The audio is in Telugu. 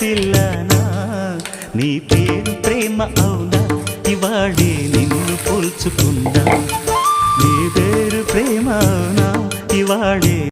పిల్లనా నీ పేరు ప్రేమ అవునా? ఇవాళే నిన్ను పోల్చుకున్నా నీ పేరు ప్రేమ అవునా? ఇవాళే